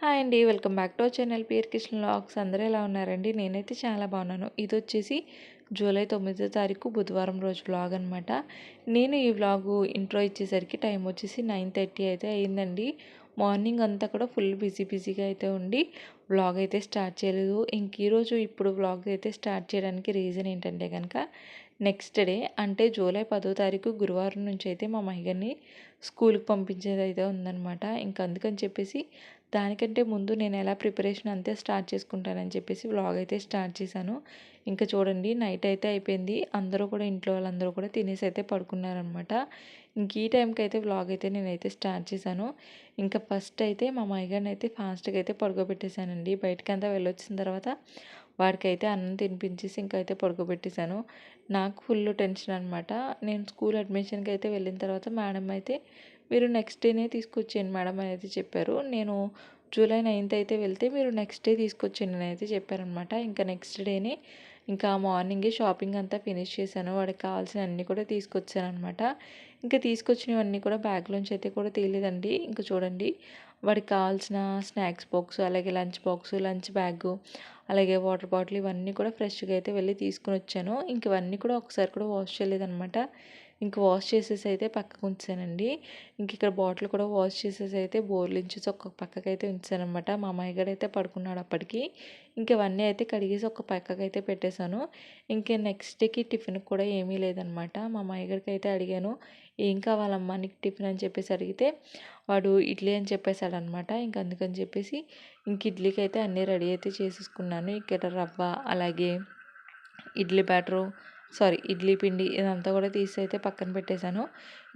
Hi అండి welcome back to channel పియర్ Kishan logs అందరూ ఎలా ఉన్నారండి? నేనైతే చాలా బాగున్నాను. ఇది వచ్చేసి జూలై తొమ్మిదో తారీఖు బుధవారం రోజు వ్లాగ్ అనమాట నేను ఈ వ్లాగు ఇంట్రో ఇచ్చేసరికి టైం వచ్చేసి నైన్ థర్టీ అయితే అయిందండి. మార్నింగ్ అంతా కూడా ఫుల్ బిజీ బిజీగా అయితే ఉండి వ్లాగ్ అయితే స్టార్ట్ చేయలేదు. ఇంక ఈరోజు ఇప్పుడు వ్లాగ్ అయితే స్టార్ట్ చేయడానికి రీజన్ ఏంటంటే కనుక నెక్స్ట్ డే అంటే జూలై పదో తారీఖు గురువారం నుంచి అయితే మా మహిగని స్కూల్కి పంపించేది అయితే ఉందనమాట ఇంకా అందుకని చెప్పేసి దానికంటే ముందు నేను ఎలా ప్రిపరేషన్ అంతే స్టార్ట్ చేసుకుంటానని చెప్పేసి వ్లాగ్ అయితే స్టార్ట్ చేశాను. ఇంకా చూడండి నైట్ అయితే అయిపోయింది. అందరూ కూడా ఇంట్లో వాళ్ళందరూ కూడా తినేసి అయితే పడుకున్నారనమాట ఇంక ఈ టైంకి అయితే వ్లాగ్ అయితే నేనైతే స్టార్ట్ చేశాను. ఇంకా ఫస్ట్ అయితే మా మైగాన్ని అయితే ఫాస్ట్గా అయితే పడుకోబెట్టేశానండి. బయటకి అంతా వెళ్ళొచ్చిన తర్వాత వాడికైతే అన్నం తినిపించేసి ఇంకైతే పడుకోబెట్టేశాను. నాకు ఫుల్ టెన్షన్ అనమాట నేను స్కూల్ అడ్మిషన్కి అయితే వెళ్ళిన తర్వాత మేడం అయితే మీరు నెక్స్ట్ డేనే తీసుకొచ్చేయండి మేడం అని అయితే చెప్పారు. నేను జూలై నైన్త్ అయితే వెళ్తే మీరు నెక్స్ట్ డే తీసుకొచ్చేయండి అని అయితే చెప్పారనమాట ఇంకా నెక్స్ట్ డేనే ఇంకా మార్నింగే షాపింగ్ అంతా ఫినిష్ చేశాను. వాడికి కావాల్సిన అన్నీ కూడా తీసుకొచ్చాను అనమాట ఇంకా తీసుకొచ్చినవన్నీ కూడా బ్యాగ్లోంచి అయితే కూడా తీయలేదండి ఇంకా చూడండి వాడికి కావాల్సిన స్నాక్స్ బాక్స్ అలాగే లంచ్ బాక్స్ లంచ్ బ్యాగ్ అలాగే వాటర్ బాటిల్ ఇవన్నీ కూడా ఫ్రెష్గా అయితే వెళ్ళి తీసుకుని వచ్చాను. ఇంక ఇవన్నీ కూడా ఒకసారి కూడా వాష్ చేయలేదనమాట ఇంక వాష్ చేసేసి అయితే పక్కకు ఉంచానండి. ఇంక ఇక్కడ బాటిల్ కూడా వాష్ చేసేసి అయితే బోర్లించేసి ఒక పక్కకి అయితే ఉంచానమాట మా అమ్మాయి గడ అయితే పడుకున్నాడు అప్పటికి. ఇంకవన్నీ అయితే కడిగేసి ఒక పక్కకి అయితే పెట్టేశాను. ఇంక నెక్స్ట్ డేకి టిఫిన్ కూడా ఏమీ లేదనమాట మా అమ్మాయి గడికి అయితే అడిగాను ఏం కావాలమ్మా నీకు టిఫిన్? అని చెప్పేసి అడిగితే వాడు ఇడ్లీ అని చెప్పేశాడు అనమాట ఇంక అందుకని చెప్పేసి ఇంక ఇడ్లీకి అయితే అన్నీ రెడీ అయితే చేసేసుకున్నాను. ఇక్కడ రవ్వ అలాగే ఇడ్లీ బ్యాటరు సారీ ఇడ్లీ పిండి ఇదంతా కూడా తీసి అయితే పక్కన పెట్టేశాను.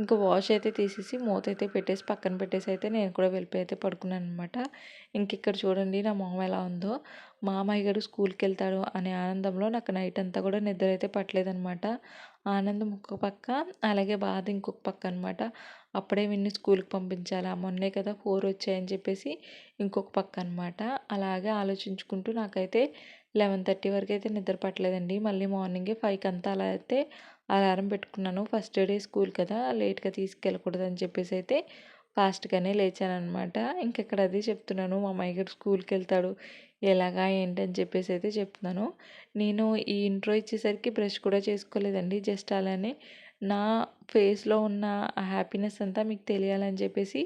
ఇంకా వాష్ అయితే తీసేసి మూత అయితే పెట్టేసి పక్కన పెట్టేసి అయితే నేను కూడా వెళ్ళిపోయి అయితే పడుకున్నాను అనమాట ఇంక ఇక్కడ చూడండి నా మొహం ఎలా ఉందో. మామయ్య గారు స్కూల్కి వెళ్తాడు అనే ఆనందంలో నాకు నైట్ అంతా కూడా నిద్ర అయితే పట్టలేదనమాట ఆనందం ఒక పక్క అలాగే బాధ ఇంకొక పక్క అనమాట అప్పుడే విన్ని స్కూల్కి పంపించాలా మొన్నే కదా ఫోర్ వచ్చాయని చెప్పేసి ఇంకొక పక్క అనమాట అలాగే ఆలోచించుకుంటూ నాకైతే లెవెన్ థర్టీ వరకు అయితే నిద్ర పట్టలేదండి. మళ్ళీ మార్నింగే ఫైవ్కి అంతా అలా అయితే అలారం పెట్టుకున్నాను. ఫస్ట్ డే స్కూల్ కదా లేట్గా తీసుకెళ్ళకూడదు అని చెప్పేసి అయితే ఫాస్ట్గానే లేచానమాట ఇంకెక్కడ అది చెప్తున్నాను మా అమ్మాయి గారు స్కూల్కి వెళ్తాడు ఎలాగా ఏంటని చెప్పేసి అయితే చెప్తున్నాను. నేను ఈ ఇంట్రో ఇచ్చేసరికి బ్రష్ కూడా చేసుకోలేదండి. జస్ట్ అలానే నా ఫేస్లో ఉన్న హ్యాపీనెస్ అంతా మీకు తెలియాలని చెప్పేసి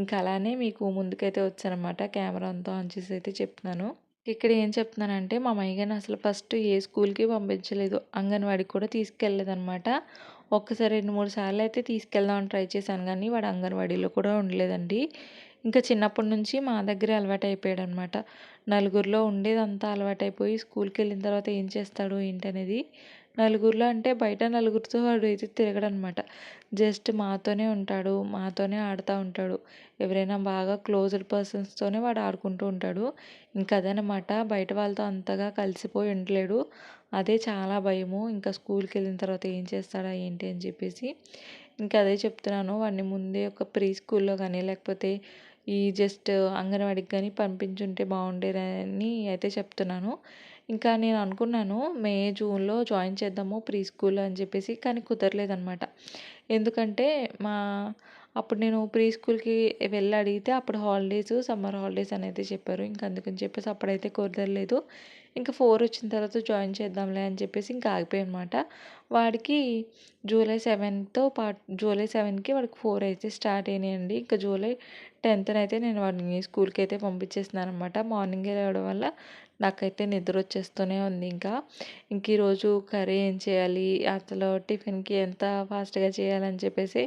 ఇంకా అలానే మీకు ముందుకైతే వచ్చానమాట కెమెరా అంతా ఆన్ చేసి అయితే చెప్తున్నాను. ఇక్కడ ఏం చెప్తున్నానంటే మా మైగాని అసలు ఫస్ట్ ఏ స్కూల్కి పంపించలేదు. అంగన్వాడికి కూడా తీసుకెళ్ళలేదనమాట. ఒక్కసారి రెండు మూడు సార్లు అయితే తీసుకెళ్దామని ట్రై చేశాను కానీ వాడు అంగన్వాడీలో కూడా ఉండలేదండి. ఇంకా చిన్నప్పటి నుంచి మా దగ్గరే అలవాటు అయిపోయాడు అనమాట నలుగురిలో ఉండేదంతా అలవాటైపోయి స్కూల్కి వెళ్ళిన తర్వాత ఏం చేస్తాడు ఏంటనేది నలుగురిలో అంటే బయట నలుగురితో వాడు అయితే తిరగడనమాట. జస్ట్ మాతోనే ఉంటాడు మాతోనే ఆడుతూ ఉంటాడు. ఎవరైనా బాగా క్లోజ్డ్ పర్సన్స్తోనే వాడు ఆడుకుంటూ ఉంటాడు. ఇంకా అదనమాట బయట వాళ్ళతో అంతగా కలిసిపోయి ఉండలేడు. అదే చాలా భయము. ఇంకా స్కూల్కి వెళ్ళిన తర్వాత ఏం చేస్తాడా ఏంటి అని చెప్పేసి. ఇంకా అదే చెప్తున్నాను వాడిని ముందే ఒక ప్రీ స్కూల్లో కానీ లేకపోతే ఈ జస్ట్ అంగన్వాడికి కానీ పంపించుంటే బాగుండేదని అయితే చెప్తున్నాను. ఇంకా నేను అనుకున్నాను మే జూన్లో జాయిన్ చేద్దాము ప్రీ స్కూల్ అని చెప్పేసి కానీ కుదరలేదనమాట ఎందుకంటే మా అప్పుడు నేను ప్రీ స్కూల్కి వెళ్ళి అడిగితే అప్పుడు హాలిడేస్ సమ్మర్ హాలిడేస్ అనేది చెప్పారు. ఇంకా అందుకని చెప్పేసి అప్పుడైతే కుదరలేదు. ఇంకా ఫోర్ వచ్చిన తర్వాత జాయిన్ చేద్దాంలే అని చెప్పేసి ఇంకా ఆగిపోయానమాట అనమాట వాడికి జూలై సెవెన్తో పాటు జూలై సెవెన్కి వాడికి ఫోర్ అయితే స్టార్ట్ అయినాయండి. ఇంకా జూలై టెన్త్న అయితే నేను వాడిని స్కూల్కి అయితే పంపించేస్తున్నాను అనమాట మార్నింగే రావడం వల్ల నాకైతే నిద్ర వచ్చేస్తూనే ఉంది ఇంకా. ఇంక ఈరోజు కర్రీ ఏం చేయాలి? అసలు టిఫిన్కి ఎంత ఫాస్ట్గా చేయాలని చెప్పేసి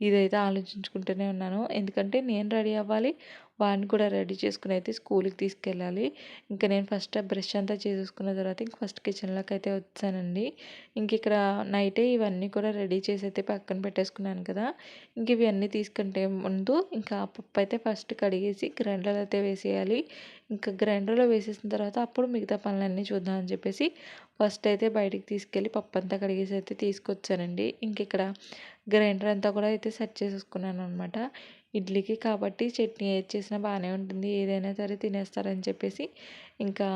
ఇదైతే ఆలోచించుకుంటూనే ఉన్నాను. ఎందుకంటే నేను రెడీ అవ్వాలి. వాడిని కూడా రెడీ చేసుకుని అయితే స్కూల్కి తీసుకెళ్ళాలి. ఇంకా నేను ఫస్ట్ బ్రష్ అంతా చేసేసుకున్న తర్వాత ఇంక ఫస్ట్ కిచెన్లోకి అయితే వచ్చానండి. ఇంక ఇక్కడ నైటే ఇవన్నీ కూడా రెడీ చేసి అయితే పక్కన పెట్టేసుకున్నాను కదా. ఇంక ఇవన్నీ తీసుకుంటే ముందు ఇంకా పప్పు అయితే ఫస్ట్ కడిగేసి గ్రైండర్లో అయితే వేసేయాలి. ఇంకా గ్రైండర్లో వేసేసిన తర్వాత అప్పుడు మిగతా పనులన్నీ చూద్దాం అని చెప్పేసి ఫస్ట్ అయితే బయటికి తీసుకెళ్ళి పప్పు అంతా కడిగేసి అయితే తీసుకొచ్చానండి. ఇంక ఇక్కడ గ్రైండర్ అంతా కూడా అయితే సెట్ చేసేసుకున్నాను అనమాట ఇడ్లీకి కాబట్టి చట్నీ ఏది చేసినా బాగానే ఉంటుంది. ఏదైనా సరే తినేస్తారని చెప్పేసి ఇంకా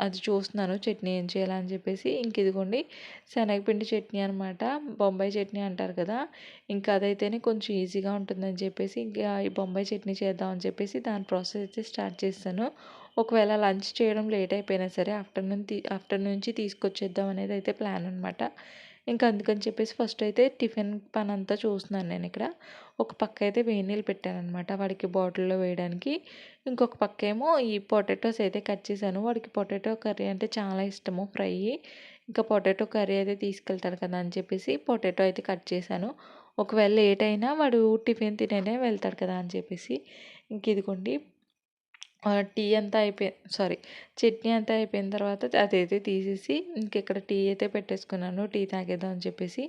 అది చూస్తున్నాను చట్నీ ఏం చేయాలని చెప్పేసి. ఇంక ఇదిగోండి శనగపిండి చట్నీ అనమాట బొంబాయి చట్నీ అంటారు కదా ఇంకా అదైతేనే కొంచెం ఈజీగా ఉంటుందని చెప్పేసి ఇంకా ఈ బొంబాయి చట్నీ చేద్దామని చెప్పేసి దాని ప్రాసెస్ అయితే స్టార్ట్ చేస్తాను. ఒకవేళ లంచ్ చేయడం లేట్ అయిపోయినా సరే ఆఫ్టర్నూన్ ఆఫ్టర్నూన్ నుంచి తీసుకొచ్చేద్దాం అనేది అయితే ప్లాన్ అనమాట ఇంకా అందుకని చెప్పేసి ఫస్ట్ అయితే టిఫిన్ పని అంతా చూస్తున్నాను నేను ఇక్కడ. ఒక పక్క అయితే వేడి నీళ్ళు పెట్టాను అనమాట వాడికి బాటిల్లో వేయడానికి. ఇంకొక పక్క ఏమో ఈ పొటాటోస్ అయితే కట్ చేశాను. వాడికి పొటాటో కర్రీ అంటే చాలా ఇష్టము ఫ్రై. ఇంకా పొటాటో కర్రీ అయితే తీసుకెళ్తాడు కదా అని చెప్పేసి పొటాటో అయితే కట్ చేశాను. ఒకవేళ లేట్ అయినా వాడు టిఫిన్ తినేనే వెళ్తాడు కదా అని చెప్పేసి. ఇంక ఇదిగోండి టీ అంతా అయిపోయి సారీ చట్నీ అంతా అయిపోయిన తర్వాత అదైతే తీసేసి ఇంక ఇక్కడ టీ అయితే పెట్టేసుకున్నాను టీ తాగేద్దాం అని చెప్పేసి.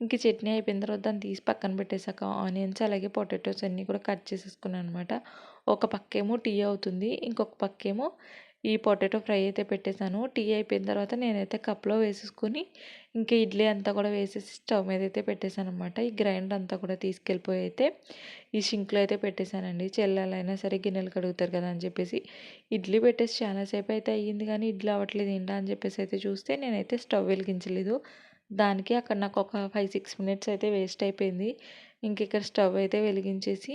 ఇంక చట్నీ అయిపోయిన తర్వాత దాన్ని తీసి పక్కన పెట్టేశాక ఆనియన్స్ అలాగే పొటాటోస్ అన్నీ కూడా కట్ చేసేసుకున్నాను అనమాట ఒక పక్కేమో టీ అవుతుంది ఇంకొక పక్కేమో ఈ పొటాటో ఫ్రై అయితే పెట్టేశాను. టీ అయిపోయిన తర్వాత నేనైతే కప్లో వేసేసుకొని ఇంకా ఇడ్లీ అంతా కూడా వేసేసి స్టవ్ మీద అయితే పెట్టేశాను అనమాట ఈ గ్రైండర్ అంతా కూడా తీసుకెళ్ళిపోయి అయితే ఈ సింక్లో అయితే పెట్టేశానండి. చెల్లెలైనా సరే గిన్నెలు కడుగుతారు కదా అని చెప్పేసి ఇడ్లీ పెట్టేసి చాలాసేపు అయితే అయ్యింది కానీ ఇడ్లీ అవ్వట్లేదు ఏంటా అని చెప్పేసి అయితే చూస్తే నేనైతే స్టవ్ వెలిగించలేదు. దానికి అక్కడ నాకు ఒక ఫైవ్ సిక్స్ మినిట్స్ అయితే వేస్ట్ అయిపోయింది. ఇంక ఇక్కడ స్టవ్ అయితే వెలిగించేసి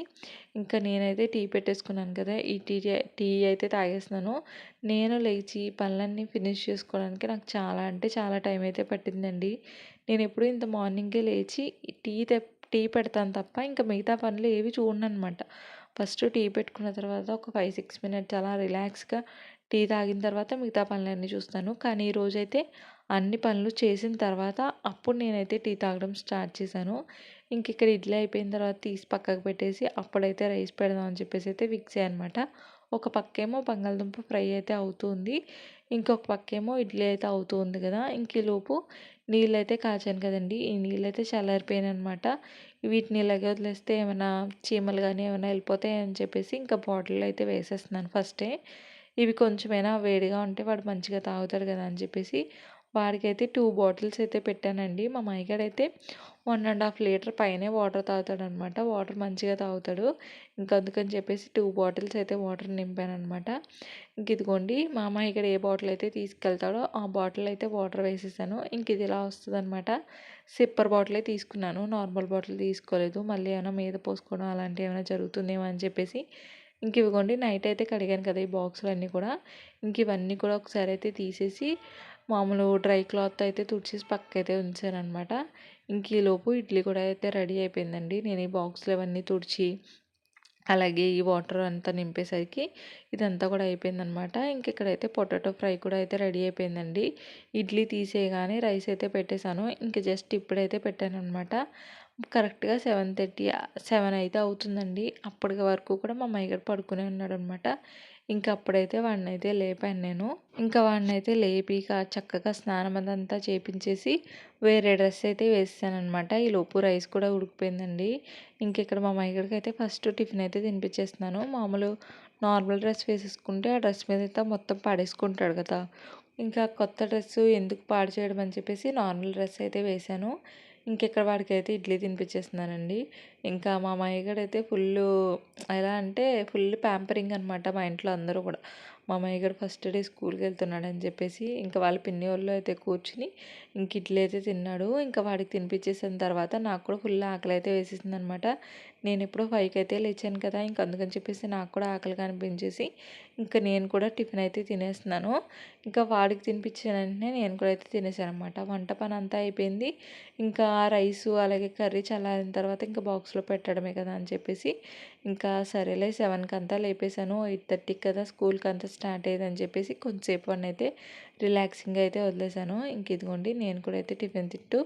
ఇంకా నేనైతే టీ పెట్టేసుకున్నాను కదా ఈ టీ టీ అయితే తాగేస్తున్నాను. నేను లేచి పనులన్నీ ఫినిష్ చేసుకోవడానికి నాకు చాలా అంటే చాలా టైం అయితే పట్టిందండి. నేను ఎప్పుడు ఇంత మార్నింగే లేచి టీ తె టీ పెడతాను తప్ప ఇంకా మిగతా పనులు ఏవి చూడను అనమాట ఫస్ట్ టీ పెట్టుకున్న తర్వాత ఒక ఫైవ్ సిక్స్ మినిట్స్ అలా రిలాక్స్గా టీ తాగిన తర్వాత మిగతా పనులన్నీ చూస్తాను. కానీ ఈరోజైతే అన్ని పనులు చేసిన తర్వాత అప్పుడు నేనైతే టీ తాగడం స్టార్ట్ చేశాను. ఇంక ఇక్కడ ఇడ్లీ అయిపోయిన తర్వాత తీసి పక్కకు పెట్టేసి అప్పుడైతే రైస్ పెడదాం అని చెప్పేసి అయితే ఫిక్స్ అనమాట ఒక పక్కేమో బంగాళదుంప ఫ్రై అయితే అవుతుంది. ఇంకొక పక్కేమో ఇడ్లీ అయితే అవుతుంది కదా. ఇంక లోపు నీళ్ళు అయితే కాచాను కదండి. ఈ నీళ్ళు అయితే చల్లారిపోయాను అనమాట వీటిని ఇలాగే వదిలేస్తే ఏమైనా చీమలు కానీ ఏమైనా వెళ్ళిపోతాయి అని చెప్పేసి ఇంకా బాటిల్లో అయితే వేసేస్తున్నాను ఫస్టే. ఇవి కొంచెమైనా వేడిగా ఉంటే వాడు మంచిగా తాగుతాడు కదా అని చెప్పేసి వాడికైతే టూ బాటిల్స్ అయితే పెట్టానండి. మా అయితే వన్ అండ్ హాఫ్ లీటర్ పైనే వాటర్ తాగుతాడు అనమాట వాటర్ మంచిగా తాగుతాడు. ఇంకా అందుకని చెప్పేసి టూ బాటిల్స్ అయితే వాటర్ నింపాను అనమాట ఇంక ఇదిగోండి మా అమ్మాయి ఇక్కడ ఏ బాటిల్ అయితే తీసుకెళ్తాడో ఆ బాటిల్ అయితే వాటర్ వేసేసాను. ఇంక ఇది ఇలా వస్తుంది అనమాట సిప్పర్ బాటిలే తీసుకున్నాను. నార్మల్ బాటిల్ తీసుకోలేదు. మళ్ళీ ఏమైనా మీద పోసుకోవడం అలాంటివి ఏమైనా జరుగుతుందేమో అని చెప్పేసి ఇంక ఇవ్వండి నైట్ అయితే కడిగాను కదా ఈ బాక్సులన్నీ కూడా. ఇంక ఇవన్నీ కూడా ఒకసారి అయితే తీసేసి మామూలు డ్రై క్లాత్ అయితే తుడిచేసి పక్కైతే ఉంచాను అనమాట ఇంక ఈలోపు ఇడ్లీ కూడా అయితే రెడీ అయిపోయిందండి. నేను ఈ బాక్స్లు ఇవన్నీ తుడిచి అలాగే ఈ వాటర్ అంతా నింపేసరికి ఇదంతా కూడా అయిపోయిందనమాట. ఇంక ఇక్కడైతే పొటాటో ఫ్రై కూడా అయితే రెడీ అయిపోయిందండి. ఇడ్లీ తీసేయగానే రైస్ అయితే పెట్టేశాను. ఇంక జస్ట్ ఇప్పుడైతే పెట్టాను అనమాట కరెక్ట్గా సెవెన్ థర్టీ సెవెన్ అయితే అవుతుందండి. అప్పటి వరకు కూడా మా మైగడ్ పడుకునే ఉన్నాడు అనమాట ఇంకా అప్పుడైతే వాడిని అయితే లేపాను నేను. ఇంకా వాడిని అయితే లేపి చక్కగా స్నానం అదంతా చేపించేసి వేరే డ్రెస్ అయితే వేసాను అనమాట ఈ లోపు రైస్ కూడా ఉడికిపోయిందండి. ఇంక ఇక్కడ మా మైగడికి అయితే ఫస్ట్ టిఫిన్ అయితే తినిపించేస్తున్నాను. మామూలు నార్మల్ డ్రెస్ వేసేసుకుంటే ఆ డ్రెస్ మీద అయితే మొత్తం పడేసుకుంటాడు కదా. ఇంకా కొత్త డ్రెస్ ఎందుకు పాడు చేయడం అని చెప్పేసి నార్మల్ డ్రెస్ అయితే వేశాను ఇంకెక్కడ వాడికైతే ఇడ్లీ తినిపించేస్తున్నానండి ఇంకా మా అయితే ఫుల్ ఎలా అంటే ఫుల్ ప్యాంపరింగ్ అనమాట మా ఇంట్లో అందరూ కూడా. మా గారు ఫస్ట్ డే స్కూల్కి వెళ్తున్నాడు అని చెప్పేసి ఇంకా వాళ్ళ పిన్ని వాళ్ళు అయితే కూర్చుని ఇంక ఇడ్లీ అయితే తిన్నాడు. ఇంకా వాడికి తినిపించేసిన తర్వాత నాకు కూడా ఫుల్ ఆకలి అయితే వేసేసింది అనమాట నేను ఎప్పుడో ఫైవ్కి అయితే లేచాను కదా ఇంక అందుకని చెప్పేసి నాకు కూడా ఆకలిగా అనిపించేసి ఇంకా నేను కూడా టిఫిన్ అయితే తినేస్తున్నాను. ఇంకా వాడికి తినిపించిన వెంటనే నేను కూడా అయితే తినేసాను అనమాట వంట పని అంతా అయిపోయింది. ఇంకా రైసు అలాగే కర్రీ చల్లారిన తర్వాత ఇంకా బాక్స్లో పెట్టడమే కదా అని చెప్పేసి ఇంకా సరేలే సెవెన్కి అంతా లేపేశాను. ఎయిట్ థర్టీకి కదా స్కూల్కి అంతా స్టార్ట్ అయ్యేదని చెప్పేసి కొంచెంసేపు అని అయితే రిలాక్సింగ్ అయితే వదిలేశాను. ఇంక ఇదిగోండి నేను కూడా అయితే టిఫిన్ తింటూ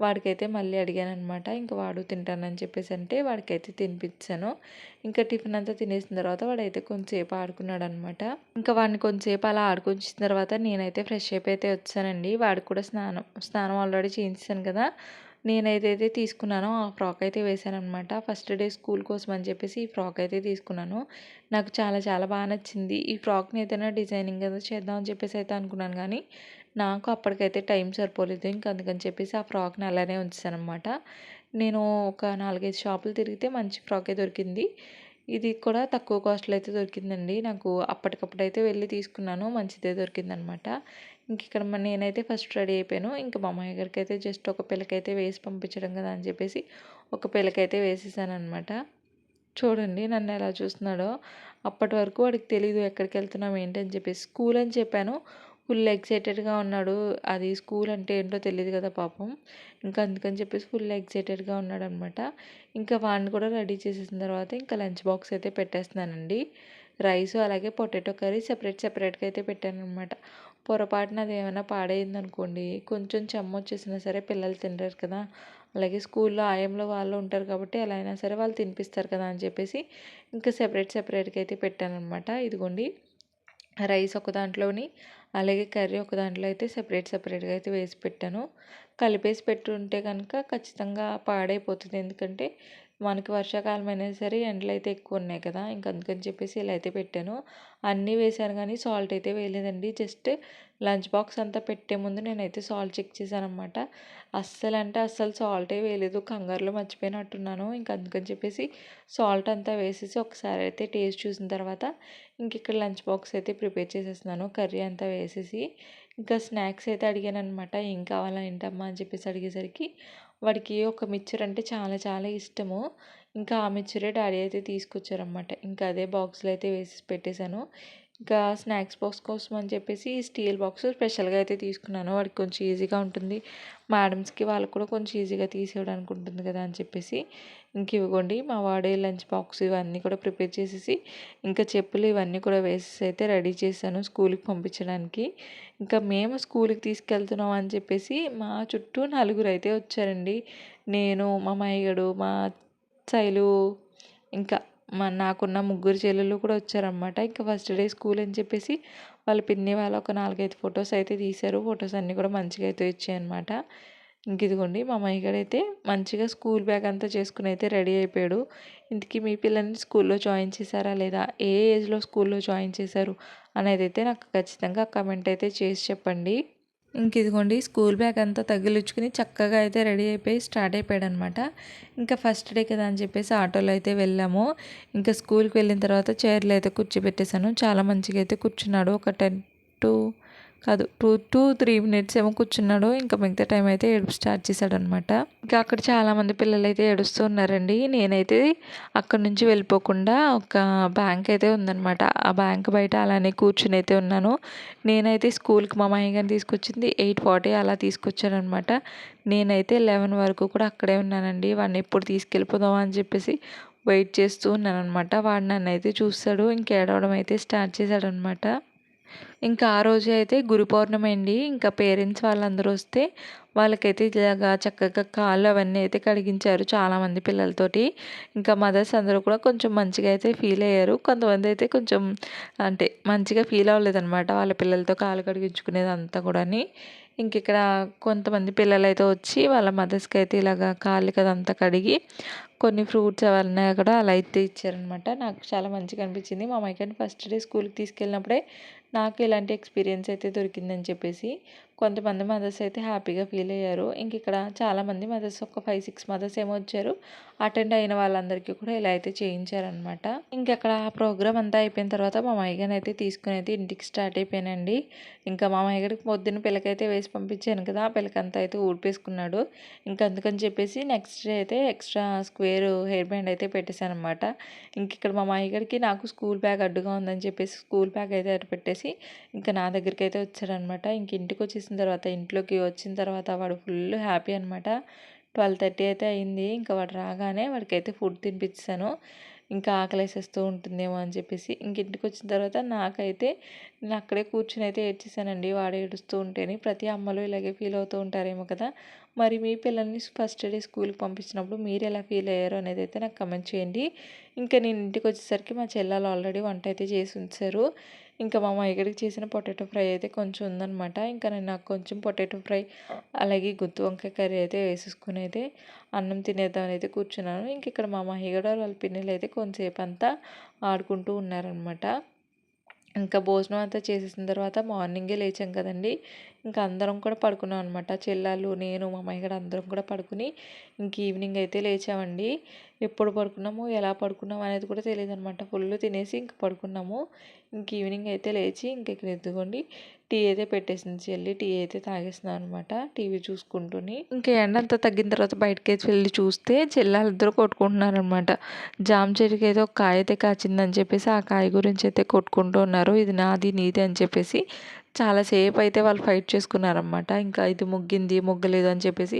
వాడికైతే మళ్ళీ అడిగాను అనమాట ఇంకా వాడు తింటానని చెప్పేసి అంటే వాడికైతే తినిపించాను ఇంకా టిఫిన్ అంతా తినేసిన తర్వాత వాడైతే కొంచెంసేపు ఆడుకున్నాడు అనమాట ఇంకా వాడిని కొంచెంసేపు అలా ఆడుకొచ్చిన తర్వాత నేనైతే ఫ్రెష్ అయిపోయి అయితే వచ్చానండి. వాడికి కూడా స్నానం స్నానం ఆల్రెడీ చేయించాను కదా. నేనైతే తీసుకున్నానో. ఆ ఫ్రాక్ అయితే వేశాను అనమాట ఫస్ట్ డే స్కూల్ కోసం అని చెప్పేసి ఈ ఫ్రాక్ అయితే తీసుకున్నాను. నాకు చాలా చాలా బాగా నచ్చింది. ఈ ఫ్రాక్ని ఏదైనా డిజైనింగ్ ఏదో చేద్దామని చెప్పేసి అయితే అనుకున్నాను కానీ నాకు అప్పటికైతే టైం సరిపోలేదు. ఇంకా అందుకని చెప్పేసి ఆ ఫ్రాక్ని అలానే ఉంచాను అనమాట నేను ఒక నాలుగైదు షాపులు తిరిగితే మంచి ఫ్రాకే దొరికింది. ఇది కూడా తక్కువ కాస్ట్లో అయితే దొరికిందండి. నాకు అప్పటికప్పుడు అయితే వెళ్ళి తీసుకున్నాను. మంచిదే దొరికిందనమాట ఇంక ఇక్కడ నేనైతే ఫస్ట్ రెడీ అయిపోయాను. ఇంకా మా అమ్మాయి గారికి అయితే జస్ట్ ఒక పిల్లకైతే వేసి పంపించడం కదా అని చెప్పేసి ఒక పిల్లకైతే వేసేసాను అనమాట చూడండి నన్ను ఎలా చూస్తున్నాడో. అప్పటి వరకు వాడికి తెలీదు ఎక్కడికి వెళ్తున్నాం ఏంటని చెప్పేసి. స్కూల్ అని చెప్పాను. ఫుల్ ఎగ్జైటెడ్గా ఉన్నాడు. అది స్కూల్ అంటే ఏంటో తెలియదు కదా పాపం. ఇంకా అందుకని చెప్పేసి ఫుల్ ఎగ్జైటెడ్గా ఉన్నాడు అనమాట ఇంకా వాడిని కూడా రెడీ చేసేసిన తర్వాత ఇంకా లంచ్ బాక్స్ అయితే పెట్టేస్తున్నానండి. రైస్ అలాగే పొటాటో కర్రీ సెపరేట్ సెపరేట్గా అయితే పెట్టాను అనమాట పొరపాటున అది ఏమైనా పాడైంది అనుకోండి కొంచెం చెమ్మ వచ్చేసినా సరే పిల్లలు తినరు కదా. అలాగే స్కూల్లో ఆయంలో వాళ్ళు ఉంటారు కాబట్టి ఎలా అయినా సరే వాళ్ళు తినిపిస్తారు కదా అని చెప్పేసి ఇంకా సెపరేట్ సెపరేట్గా అయితే పెట్టాను అనమాట ఇదిగోండి రైస్ ఒక దాంట్లోని అలాగే కర్రీ ఒక దాంట్లో అయితే సెపరేట్ సెపరేట్గా అయితే వేసి పెట్టాను. కలిపేసి పెట్టుంటే కనుక ఖచ్చితంగా పాడైపోతుంది. ఎందుకంటే మనకి వర్షాకాలం అయినా సరే ఎండలు అయితే ఎక్కువ ఉన్నాయి కదా ఇంక అందుకని చెప్పేసి ఇలా అయితే పెట్టాను. అన్నీ వేసాను కానీ సాల్ట్ అయితే వేయలేదండి. జస్ట్ లంచ్ బాక్స్ అంతా పెట్టే ముందు నేనైతే సాల్ట్ చెక్ చేశాను అనమాట అస్సలు అంటే అస్సలు సాల్టే వేయలేదు కంగారులో మర్చిపోయినట్టున్నాను. ఇంక అందుకని చెప్పేసి సాల్ట్ అంతా వేసేసి ఒకసారి అయితే టేస్ట్ చూసిన తర్వాత ఇంక ఇక్కడ లంచ్ బాక్స్ అయితే ప్రిపేర్ చేసేస్తున్నాను కర్రీ అంతా వేసేసి. ఇంకా స్నాక్స్ అయితే అడిగాను అనమాట ఏం కావాలా ఏంటమ్మా అని చెప్పేసి అడిగేసరికి వాడికి ఒక మిక్చర్ అంటే చాలా చాలా ఇష్టము. ఇంకా ఆ మిక్చరే డాడీ అయితే తీసుకొచ్చారనమాట ఇంకా అదే బాక్స్లో అయితే వేసి పెట్టేశాను. ఇంకా స్నాక్స్ బాక్స్ కోసం అని చెప్పేసి స్టీల్ బాక్స్ స్పెషల్గా అయితే తీసుకున్నాను. వాడికి కొంచెం ఈజీగా ఉంటుంది. మేడమ్స్కి వాళ్ళకి కూడా కొంచెం ఈజీగా తీసేయడానికి ఉంటుంది కదా అని చెప్పేసి ఇంక ఇవ్వకండి మా వాడే లంచ్ బాక్స్ ఇవన్నీ కూడా ప్రిపేర్ చేసేసి ఇంకా చెప్పులు ఇవన్నీ కూడా వేసేసి అయితే రెడీ చేశాను స్కూల్కి పంపించడానికి. ఇంకా మేము స్కూల్కి తీసుకెళ్తున్నాం అని చెప్పేసి మా చుట్టూ నలుగురు అయితే వచ్చారండి. నేను మా మైగడు మా శైలు ఇంకా మా నాకున్న ముగ్గురు చెల్లెలు కూడా వచ్చారనమాట ఇంకా ఫస్ట్ డే స్కూల్ అని చెప్పేసి వాళ్ళ పిన్ని వాళ్ళ ఒక నాలుగైదు ఫొటోస్ అయితే తీశారు. ఫొటోస్ అన్నీ కూడా మంచిగా అయితే వచ్చాయన్నమాట. ఇంక ఇదిగోండి మా అయితే మంచిగా స్కూల్ బ్యాగ్ అంతా చేసుకుని అయితే రెడీ అయిపోయాడు. ఇంతకీ మీ పిల్లల్ని స్కూల్లో జాయిన్ చేశారా లేదా? ఏ ఏజ్లో స్కూల్లో జాయిన్ చేశారు అనేది అయితే నాకు ఖచ్చితంగా కమెంట్ అయితే చేసి చెప్పండి. ఇంక ఇదిగోండి స్కూల్ బ్యాగ్ అంతా తగిలించుకుని చక్కగా అయితే రెడీ అయిపోయి స్టార్ట్ అయిపోయాడు అనమాట ఇంకా ఫస్ట్ డే కదా అని చెప్పేసి ఆటోలో అయితే వెళ్ళాము. ఇంకా స్కూల్కి వెళ్ళిన తర్వాత చైర్లో అయితే కూర్చోబెట్టేశాను. చాలా మంచిగా అయితే కూర్చున్నాడు. ఒక టెన్ టు కాదు టూ టూ త్రీ మినిట్స్ ఏమో కూర్చున్నాడు. ఇంకా మిగతా టైం అయితే ఏడుపు స్టార్ట్ చేశాడనమాట. ఇంకా అక్కడ చాలామంది పిల్లలు అయితే ఏడుస్తూ ఉన్నారండి. నేనైతే అక్కడ నుంచి వెళ్ళిపోకుండా ఒక బ్యాంక్ అయితే ఉందనమాట. ఆ బ్యాంక్ బయట అలానే కూర్చుని అయితే ఉన్నాను. నేనైతే స్కూల్కి మా మమ్మీ గారిని తీసుకొచ్చింది. ఎయిట్ ఫార్టీ అలా తీసుకొచ్చానమాట నేనైతే లెవెన్ వరకు కూడా అక్కడే ఉన్నానండి. వాడిని ఎప్పుడు తీసుకెళ్ళిపోదామా అని చెప్పేసి వెయిట్ చేస్తూ ఉన్నాను అనమాట వాడు నన్ను అయితే చూస్తాడు. ఇంకేడవడం అయితే స్టార్ట్ చేశాడనమాట. ఇంకా ఆ రోజు అయితే గురు పౌర్ణమి అండి. ఇంకా పేరెంట్స్ వాళ్ళందరూ వస్తే వాళ్ళకైతే ఇలాగా చక్కగా కాళ్ళు అవన్నీ అయితే కడిగించారు చాలామంది పిల్లలతోటి. ఇంకా మదర్స్ అందరూ కూడా కొంచెం మంచిగా అయితే ఫీల్ అయ్యారు. కొంతమంది అయితే కొంచెం అంటే మంచిగా ఫీల్ అవ్వలేదన్నమాట వాళ్ళ పిల్లలతో కాళ్ళు కడిగించుకునేది అంతా కూడాని. ఇంక ఇక్కడ కొంతమంది పిల్లలు అయితే వచ్చి వాళ్ళ మదర్స్కి అయితే ఇలాగ కాళ్ళు కదంతా కడిగి కొన్ని ఫ్రూట్స్ అవన్నీ కూడా అలా అయితే ఇచ్చారనమాట నాకు చాలా మంచిగా అనిపించింది. మా మైకని ఫస్ట్ డే స్కూల్కి తీసుకెళ్ళినప్పుడే నాకు ఇలాంటి ఎక్స్పీరియన్స్ అయితే దొరికిందని చెప్పేసి కొంతమంది మదర్స్ అయితే హ్యాపీగా ఫీల్ అయ్యారు. ఇంక ఇక్కడ చాలామంది మదర్స్ ఒక ఫైవ్ సిక్స్ మదర్స్ ఏమో వచ్చారు. అటెండ్ అయిన వాళ్ళందరికీ కూడా ఇలా అయితే చేయించారనమాట ఇంకక్కడ ఆ ప్రోగ్రామ్ అంతా అయిపోయిన తర్వాత మా మైగన్ అయితే తీసుకుని అయితే ఇంటికి స్టార్ట్ అయిపోయానండి. ఇంకా మా మైగడికి పొద్దున్న పిల్లకైతే వేసి పంపించాను కదా ఆ పిల్లకంతా అయితే ఊడిపేసుకున్నాడు. ఇంకా అందుకని చెప్పేసి నెక్స్ట్ డే అయితే ఎక్స్ట్రా స్క్వేర్ హెయిర్ బ్యాండ్ అయితే పెట్టేశాను అనమాట ఇంక ఇక్కడ మా మాయగడికి నాకు స్కూల్ బ్యాగ్ అడ్డుగా ఉందని చెప్పేసి స్కూల్ బ్యాగ్ అయితే అటు పెట్టేసి ఇంకా నా దగ్గరికి అయితే వచ్చాడనమాట ఇంక ఇంటికి వచ్చేసిన తర్వాత ఇంట్లోకి వచ్చిన తర్వాత వాడు ఫుల్ హ్యాపీ అనమాట ట్వెల్వ్ థర్టీ అయితే అయింది. ఇంకా వాడు రాగానే వాడికైతే ఫుడ్ తినిపించాను ఇంకా ఆకలేసేస్తూ ఉంటుందేమో అని చెప్పేసి. ఇంక ఇంటికి వచ్చిన తర్వాత నాకైతే నేను అక్కడే కూర్చుని అయితే ఏడ్చేసానండి వాడు ఏడుస్తూ ఉంటేనే ప్రతి అమ్మలు ఇలాగే ఫీల్ అవుతూ ఉంటారేమో కదా. మరి మీ పిల్లల్ని ఫస్ట్ డే స్కూల్కి పంపించినప్పుడు మీరు ఎలా ఫీల్ అయ్యారో అనేది అయితే నాకు కమెంట్ చేయండి. ఇంకా నేను ఇంటికి వచ్చేసరికి మా చెల్లెలు ఆల్రెడీ వంట అయితే చేసి ఉంచారు. ఇంకా మా మైగడికి చేసిన పొటాటో ఫ్రై అయితే కొంచెం ఉందనమాట ఇంకా నేను నాకు కొంచెం పొటాటో ఫ్రై అలాగే గుత్తి వంకాయ కర్రీ అయితే వేసేసుకుని అయితే అన్నం తినేద్దామని అయితే కూర్చున్నాను. ఇంక ఇక్కడ మా మహిగడ వాళ్ళ పిన్నెలు అయితే కొంతసేపు అంతా ఆడుకుంటూ ఉన్నారనమాట ఇంకా భోజనం అంతా చేసేసిన తర్వాత మార్నింగే లేచాం కదండి. ఇంకా అందరం కూడా పడుకున్నాం అనమాట చెల్లెళ్ళు నేను మా అమ్మాయి కూడా అందరం కూడా పడుకుని ఇంక ఈవినింగ్ అయితే లేచామండి. ఎప్పుడు పడుకున్నాము ఎలా పడుకున్నాము అనేది కూడా తెలియదు అనమాట ఫుల్ తినేసి ఇంక పడుకున్నాము. ఇంక ఈవినింగ్ అయితే లేచి ఇంక ఇక్కడ ఎత్తుకోండి టీ అయితే పెట్టేసింది చెల్లి. టీ అయితే తాగేస్తున్నాను అనమాట టీవీ చూసుకుంటూని. ఇంకా ఎండ అంతా తగ్గిన తర్వాత బయటకి వెళ్ళి చూస్తే చెల్లెలిద్దరూ కొట్టుకుంటున్నారు అనమాట జామ చెట్టుకి అయితే ఒక కాయ అయితే కాచిందని చెప్పేసి ఆ కాయ గురించి అయితే కొట్టుకుంటూ ఉన్నారు. ఇది నాది నీది అని చెప్పేసి చాలాసేపు అయితే వాళ్ళు ఫైట్ చేసుకున్నారనమాట ఇంకా ఇది ముగ్గింది ముగ్గలేదు అని చెప్పేసి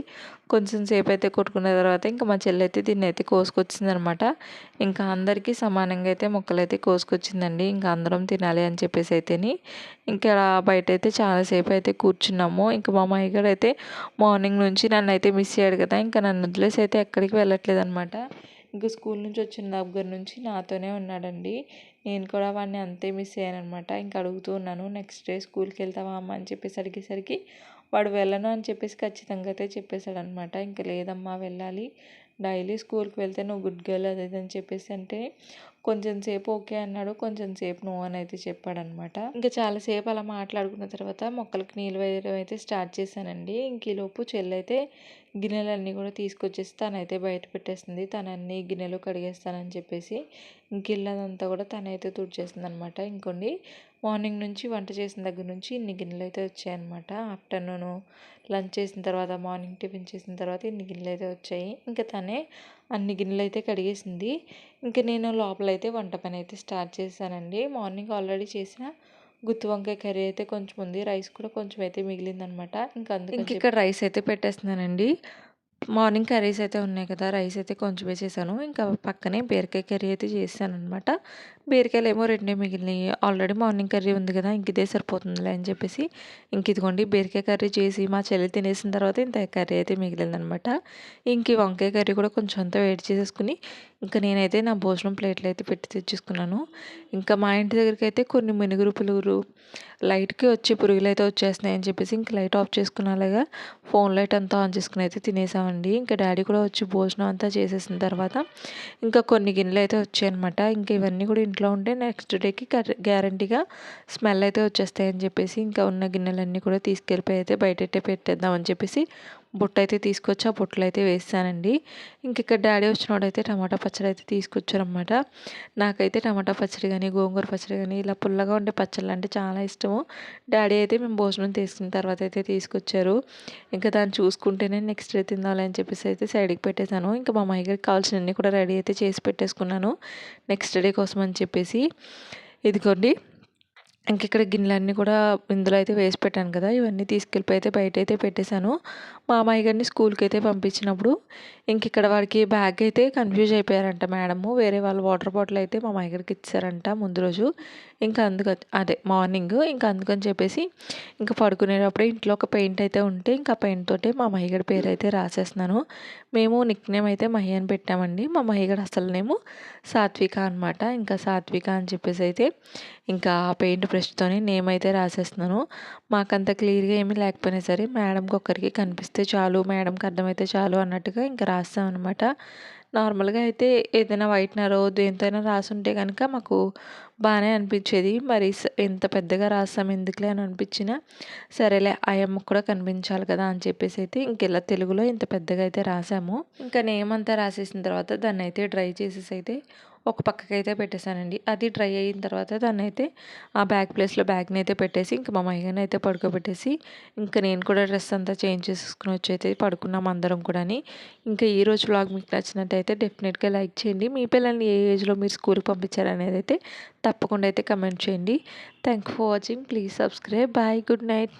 కొంచెం సేపు అయితే కొట్టుకున్న తర్వాత ఇంకా మా చెల్లి అయితే దీన్ని అయితే కోసుకొచ్చిందనమాట ఇంకా అందరికీ సమానంగా అయితే మొక్కలు అయితే కోసుకొచ్చిందండి. ఇంకా అందరం తినాలి అని చెప్పేసి అయితేని ఇంకా బయట అయితే చాలాసేపు అయితే కూర్చున్నాము. ఇంకా మా అమ్మాయి అయితే మార్నింగ్ నుంచి నన్ను అయితే మిస్ అయ్యాడు కదా ఇంకా నన్ను వదిలేసి అయితే ఎక్కడికి వెళ్ళట్లేదు అనమాట ఇంకా స్కూల్ నుంచి వచ్చిన దగ్గర నుంచి నాతోనే ఉన్నాడండి. నేను కూడా వాడిని అంతే మిస్ అయ్యాను అనమాట ఇంకా అడుగుతూ ఉన్నాను నెక్స్ట్ డే స్కూల్కి వెళ్తావా అమ్మ? అని చెప్పేసి అడిగేసరికి వాడు వెళ్ళను అని చెప్పేసి ఖచ్చితంగా అయితే చెప్పేశాడు అనమాట ఇంకా లేదమ్మా వెళ్ళాలి. డైలీ స్కూల్కి వెళ్తే నువ్వు గుడ్ గర్ల్ అది అని చెప్పేసి అంటే కొంచెం సేపు ఓకే అన్నాడు కొంచెం సేపు నువ్వు అని అయితే చెప్పాడనమాట. ఇంకా చాలాసేపు అలా మాట్లాడుకున్న తర్వాత మొక్కలకి నీళ్ళు వేయడం అయితే స్టార్ట్ చేశానండి. ఇంక ఈలోపు చెల్లైతే గిన్నెలన్నీ కూడా తీసుకొచ్చేసి తనైతే బయట పెట్టేస్తుంది. తనన్నీ గిన్నెలు కడిగేస్తానని చెప్పేసి ఇంక కూడా తనైతే తుడిచేస్తుంది అనమాట ఇంకోండి మార్నింగ్ నుంచి వంట చేసిన దగ్గర నుంచి ఇన్ని గిన్నెలు అయితే వచ్చాయన్నమాట ఆఫ్టర్నూన్ లంచ్ చేసిన తర్వాత మార్నింగ్ టిఫిన్ చేసిన తర్వాత ఇన్ని గిన్నెలు అయితే వచ్చాయి. ఇంకా తనే అన్ని గిన్నెలు అయితే కడిగేసింది. ఇంకా నేను లోపల అయితే వంట పని అయితే స్టార్ట్ చేశానండి. మార్నింగ్ ఆల్రెడీ చేసిన గుత్తి వంకాయ కర్రీ అయితే కొంచెం ఉంది. రైస్ కూడా కొంచెం అయితే మిగిలిందనమాట. ఇంకా అందుకే ఇక్కడ రైస్ అయితే పెట్టేస్తున్నానండి. మార్నింగ్ కర్రీస్ అయితే ఉన్నాయి కదా రైస్ అయితే కొంచెం చేశాను. ఇంకా పక్కనే బీరకాయ కర్రీ అయితే చేశాను అనమాట బీరకాయలు ఏమో రెండే మిగిలినాయి. ఆల్రెడీ మార్నింగ్ కర్రీ ఉంది కదా ఇంక ఇదే సరిపోతుందిలే అని చెప్పేసి ఇంక ఇదిగోండి బీరకాయ కర్రీ చేసి మా చెల్లి తినేసిన తర్వాత ఇంత కర్రీ అయితే మిగిలిందనమాట ఇంక వంకాయ కర్రీ కూడా కొంచెం అంతా వేడి చేసేసుకుని ఇంకా నేనైతే నా భోజనం ప్లేట్లు అయితే పెట్టి తెచ్చేసుకున్నాను. ఇంకా మా ఇంటి దగ్గరికి అయితే కొన్ని మినుగురు పులుగురు లైట్కి వచ్చే పురుగులు అయితే వచ్చేస్తున్నాయి అని చెప్పేసి ఇంక లైట్ ఆఫ్ చేసుకున్నాలేగా ఫోన్ లైట్ అంతా ఆన్ చేసుకుని అయితే తినేసామండి ఇంకా డాడీ కూడా వచ్చి భోజనం అంతా చేసేసిన తర్వాత ఇంకా కొన్ని గిన్నెలు అయితే వచ్చాయన్నమాట. ఇంకా ఇవన్నీ కూడా ఇంట్లో ఉంటే నెక్స్ట్ డేకి గ్యారంటీగా స్మెల్ అయితే వచ్చేస్తాయని చెప్పేసి ఇంకా ఉన్న గిన్నెలన్నీ కూడా తీసుకెళ్ళిపోయి అయితే బయట పెట్టేద్దామని చెప్పేసి బుట్ట అయితే తీసుకొచ్చి ఆ బుట్టలు అయితే వేస్తానండి. ఇంక ఇక్కడ డాడీ వచ్చినోడైతే టమాటా పచ్చడి అయితే తీసుకొచ్చారనమాట నాకైతే టమాటా పచ్చడి కానీ గోంగూర పచ్చడి కానీ ఇలా పుల్లగా ఉండే పచ్చళ్ళు అంటే చాలా ఇష్టము. డాడీ అయితే మేము భోజనం తీసుకున్న తర్వాత అయితే తీసుకొచ్చారు. ఇంకా దాన్ని చూసుకుంటేనే నెక్స్ట్ డే తిందాలి అని చెప్పేసి అయితే సైడ్కి పెట్టేశాను. ఇంకా మా అమ్మాయి కావాల్సినవన్నీ కూడా రెడీ అయితే చేసి పెట్టేసుకున్నాను. నెక్స్ట్ డే కోసం అని చెప్పేసి. ఇదిగోండి. ఇంక ఇక్కడ గిన్నెలన్నీ కూడా ఇందులో అయితే వేసి పెట్టాను కదా ఇవన్నీ తీసుకెళ్ళిపోయి అయితే బయట అయితే పెట్టేశాను. మా అమ్మాయి గారిని స్కూల్కి అయితే పంపించినప్పుడు ఇంక ఇక్కడ వాడికి బ్యాగ్ అయితే కన్ఫ్యూజ్ అయిపోయారంట మేడము వేరే వాళ్ళు వాటర్ బాటిల్ అయితే మా అమ్మాయి గారికి ఇచ్చారంట ముందు రోజు. ఇంకా అందుక అదే మార్నింగ్ ఇంకా అందుకని చెప్పేసి ఇంకా పడుకునేటప్పుడు ఇంట్లో ఒక పెయింట్ అయితే ఉంటే ఇంకా పెయింట్ తోటే మా మహిగడి పేరు అయితే రాసేస్తున్నాను. మేము నిక్ నేమ్ అయితే మహి అని పెట్టామండి. మా మహిగడు అసలు నేము సాత్విక అనమాట ఇంకా సాత్విక అని చెప్పేసి అయితే ఇంకా పెయింట్ బ్రష్తోని నేమ్ అయితే రాసేస్తున్నాను. మాకంత క్లియర్గా ఏమీ లేకపోయినా సరే మేడంకి ఒక్కరికి కనిపిస్తే చాలు మేడంకి అర్థమైతే చాలు అన్నట్టుగా ఇంకా రాస్తామన్నమాట. నార్మల్గా అయితే ఏదైనా వైట్నరో దేంతోనైనా రాసుంటే కనుక మాకు బాగానే అనిపించేది. మరి ఎంత పెద్దగా రాస్తాం ఎందుకులే అని అనిపించినా సరేలే అమ్మకు కూడా కనిపించాలి కదా అని చెప్పేసి అయితే ఇంకెలా తెలుగులో ఇంత పెద్దగా అయితే రాసాము. ఇంకా నేమ్ అంతా రాసేసిన తర్వాత దాన్ని అయితే డ్రై చేసేసి అయితే ఒక పక్కకి అయితే పెట్టేశానండి. అది డ్రై అయిన తర్వాత దాన్ని అయితే ఆ బ్యాగ్ ప్లేస్లో బ్యాగ్ని అయితే పెట్టేసి ఇంకా మా మైగాని అయితే పడుకోబెట్టేసి ఇంకా నేను కూడా డ్రెస్ అంతా చేంజ్ చేసుకుని వచ్చి అయితే పడుకున్నాం అందరం కూడా ఇంకా ఈ రోజు బ్లాగ్ మీకు నచ్చినట్టయితే డెఫినెట్గా లైక్ చేయండి. మీ పిల్లల్ని ఏ ఏజ్లో మీరు స్కూల్కి పంపించారనేది అయితే తప్పకుండా అయితే కమెంట్ చేయండి. Thank for watching. Please subscribe. Bye. Good night.